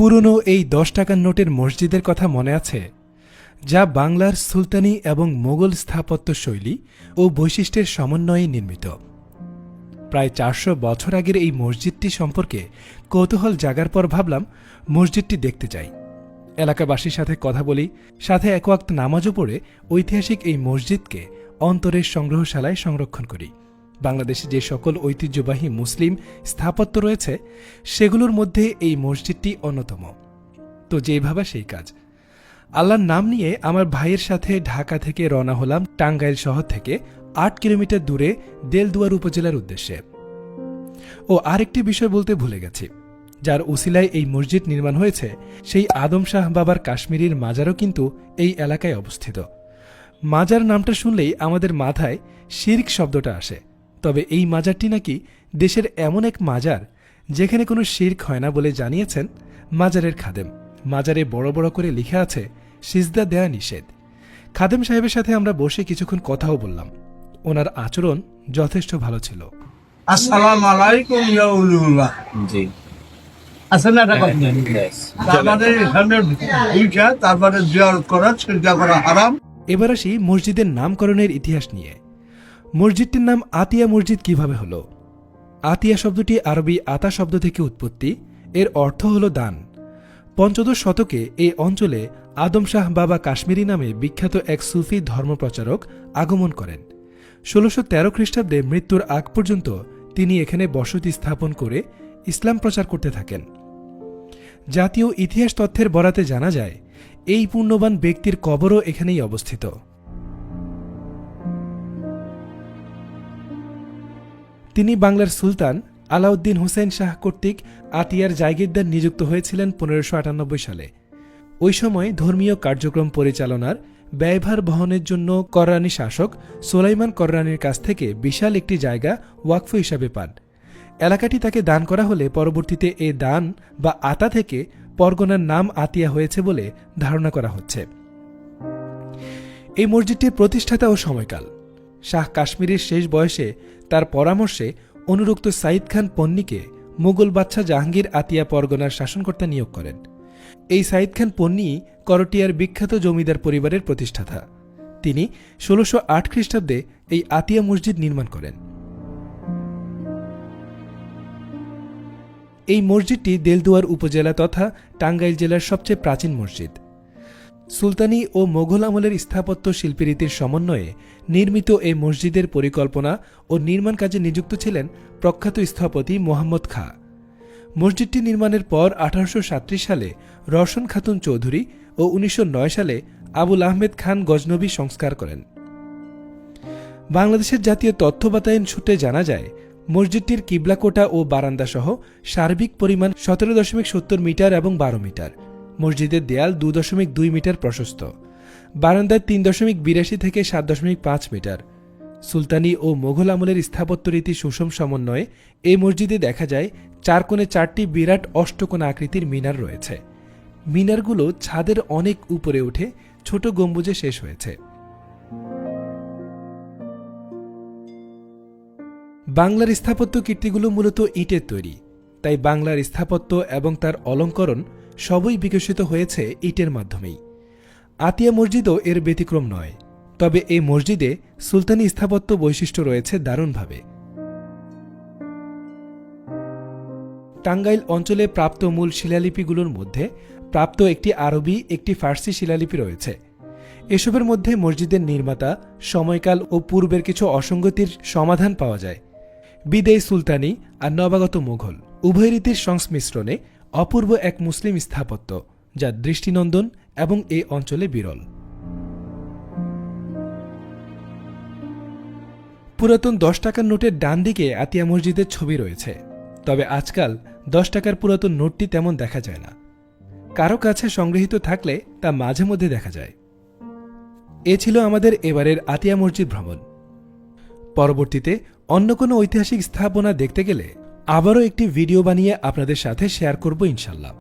পুরনো এই দশ টাকার নোটের মসজিদের কথা মনে আছে, যা বাংলার সুলতানি এবং মোগল স্থাপত্য শৈলী ও বৈশিষ্ট্যের সমন্বয়ে নির্মিত। প্রায় চারশো বছর আগের এই মসজিদটি সম্পর্কে কৌতূহল জাগার পর ভাবলাম, মসজিদটি দেখতে চাই এলাকাবাসীর সাথে কথা বলি, সাথে এক ওয়াক্ত নামাজও পড়ে ঐতিহাসিক এই মসজিদকে অন্তরের সংগ্রহশালায় সংরক্ষণ করি। বাংলাদেশে যে সকল ঐতিহ্যবাহী মুসলিম স্থাপত্য রয়েছে, সেগুলোর মধ্যে এই মসজিদটি অন্যতম। তো যেই ভাবা সেই কাজ। আল্লাহর নাম নিয়ে আমার ভাইয়ের সাথে ঢাকা থেকে রওনা হলাম টাঙ্গাইল শহর থেকে আট কিলোমিটার দূরে দেলদুয়ার উপজেলার উদ্দেশ্যে। ও আরেকটি বিষয় বলতে ভুলে গেছি। যার উসিলায় এই মসজিদ নির্মাণ হয়েছে, সেই আদম শাহ বাবার কাশ্মীরির মাজারও কিন্তু এই এলাকায় অবস্থিত। মাজার নামটা শুনলেই আমাদের মাথায় শির্ক শব্দটা আসে। তবে এই মাজারটি নাকি দেশের এমন এক মাজার যেখানে কোনো শির্ক হয় না বলে জানিয়েছেন মাজারের খাদেম। মাজারে বড় বড় করে লিখে আছে সিজদা দেয়া নিষেধ। খাদেম সাহেবের সাথে আমরা বসে কিছুক্ষণ কথাও বললাম। ওনার আচরণ যথেষ্ট ভালো ছিল। আসসালামু আলাইকুম জি। চিন্তা করা হারাম। এবার আসি মসজিদের নামকরণের ইতিহাস নিয়ে। মসজিদটির নাম আতিয়া মসজিদ কীভাবে হলো? আতিয়া শব্দটি আরবি আতা শব্দ থেকে উৎপত্তি, এর অর্থ হল দান। পঞ্চদশ শতকে এই অঞ্চলে আদম শাহ বাবা কাশ্মীরি নামে বিখ্যাত এক সুফি ধর্মপ্রচারক আগমন করেন। ষোলোশো তেরো খ্রিস্টাব্দে মৃত্যুর আগ পর্যন্ত তিনি এখানে বসতি স্থাপন করে ইসলাম প্রচার করতে থাকেন। জাতীয় ইতিহাস তথ্যের বরাতে জানা যায়, এই পুণ্যবান ব্যক্তির কবরও এখানেই অবস্থিত। তিনি বাংলার সুলতান আলাউদ্দিন হুসেন শাহ কর্তৃক আতিয়ার জায়গিরদার নিযুক্ত হয়েছিলেন পনেরোশো আটানব্বই সালে। ওই সময় ধর্মীয় কার্যক্রম পরিচালনার ব্যয়ভার বহনের জন্য কররানি শাসক সোলাইমান কররানির কাছ থেকে বিশাল একটি জায়গা ওয়াকফ হিসাবে পান। এলাকাটি তাকে দান করা হলে পরবর্তীতে এ দান বা আতা থেকে পরগনার নাম আতিয়া হয়েছে বলে ধারণা করা হচ্ছে। এই মসজিদটির প্রতিষ্ঠাতা ও সময়কাল শাহ কাশ্মীরের শেষ বয়সে তার পরামর্শে অনুরক্ত সাঈদ খান পন্নীকে মুঘল বাদশাহ জাহাঙ্গীর আতিয়া পরগনার শাসনকর্তা নিয়োগ করেন। এই সাঈদ খান পন্নী করটিয়ার বিখ্যাত জমিদার পরিবারের প্রতিষ্ঠাতা। তিনি ষোলোশো আট খ্রিস্টাব্দে এই আতিয়া মসজিদ নির্মাণ করেন। এই মসজিদটি দেলদুয়ার উপজেলা তথা টাঙ্গাইল জেলার সবচেয়ে প্রাচীন মসজিদ। সুলতানি ও মোঘল আমলের স্থাপত্য শিল্পীরীতির সমন্বয়ে নির্মিত এই মসজিদের পরিকল্পনা ও নির্মাণ কাজে নিযুক্ত ছিলেন প্রখ্যাত স্থপতি মোহাম্মদ খা। মসজিদটি নির্মাণের পর আঠারোশো সালে রশন খাতুন চৌধুরী ও উনিশশো নয় সালে আবুল আহমেদ খান গজনবী সংস্কার করেন। বাংলাদেশের জাতীয় তথ্য বাতায়ন সূত্রে জানা যায়, মসজিদটির কিবলাকোটা ও বারান্দা সহ সার্বিক পরিমাণ সতেরো দশমিক সত্তর মিটার এবং বারো মিটার। মসজিদের দেয়াল দু দশমিক দুই মিটার প্রশস্ত। বারান্দায় তিন দশমিক বিরাশি থেকে সাত দশমিক পাঁচ মিটার। সুলতানি ও মোঘল আমলের স্থাপত্য রীতি সুষম সমন্বয়ে এই মসজিদে দেখা যায়, চার কোণে চারটি বিরাট অষ্টকোণ আকৃতির মিনার রয়েছে। মিনারগুলো ছাদের অনেক উপরে উঠে ছোট গম্বুজে শেষ হয়েছে। বাংলার স্থাপত্য কীর্তিগুলো মূলত ইটের তৈরি, তাই বাংলার স্থাপত্য এবং তার অলঙ্করণ সবই বিকশিত হয়েছে ইটের মাধ্যমেই। আতিয়া মসজিদও এর ব্যতিক্রম নয়, তবে এই মসজিদে সুলতানি স্থাপত্য বৈশিষ্ট্য রয়েছে দারুণভাবে। টাঙ্গাইল অঞ্চলে প্রাপ্ত মূল শিলালিপিগুলোর মধ্যে প্রাপ্ত একটি আরবি, একটি ফার্সি শিলালিপি রয়েছে। এসবের মধ্যে মসজিদের নির্মাতা, সময়কাল ও পূর্বের কিছু অসঙ্গতির সমাধান পাওয়া যায়। বিদেয় সুলতানি আর নবাগত মুঘল উভয় রীতির সংমিশ্রণে অপূর্ব এক মুসলিম স্থাপত্য, যা দৃষ্টিনন্দন এবং এই অঞ্চলে বিরল। পুরাতন দশ টাকার নোটের ডান দিকে আতিয়া মসজিদের ছবি রয়েছে। তবে আজকাল দশ টাকার পুরাতন নোটটি তেমন দেখা যায় না। কারও কাছে সংগৃহীত থাকলে তা মাঝে মধ্যে দেখা যায়। এ ছিল আমাদের এবারের আতিয়া মসজিদ ভ্রমণ। পরবর্তীতে অন্য কোনো ঐতিহাসিক স্থাপনা দেখতে গেলে আবারও একটি ভিডিও বানিয়ে আপনাদের সাথে শেয়ার করব ইনশাল্লাহ।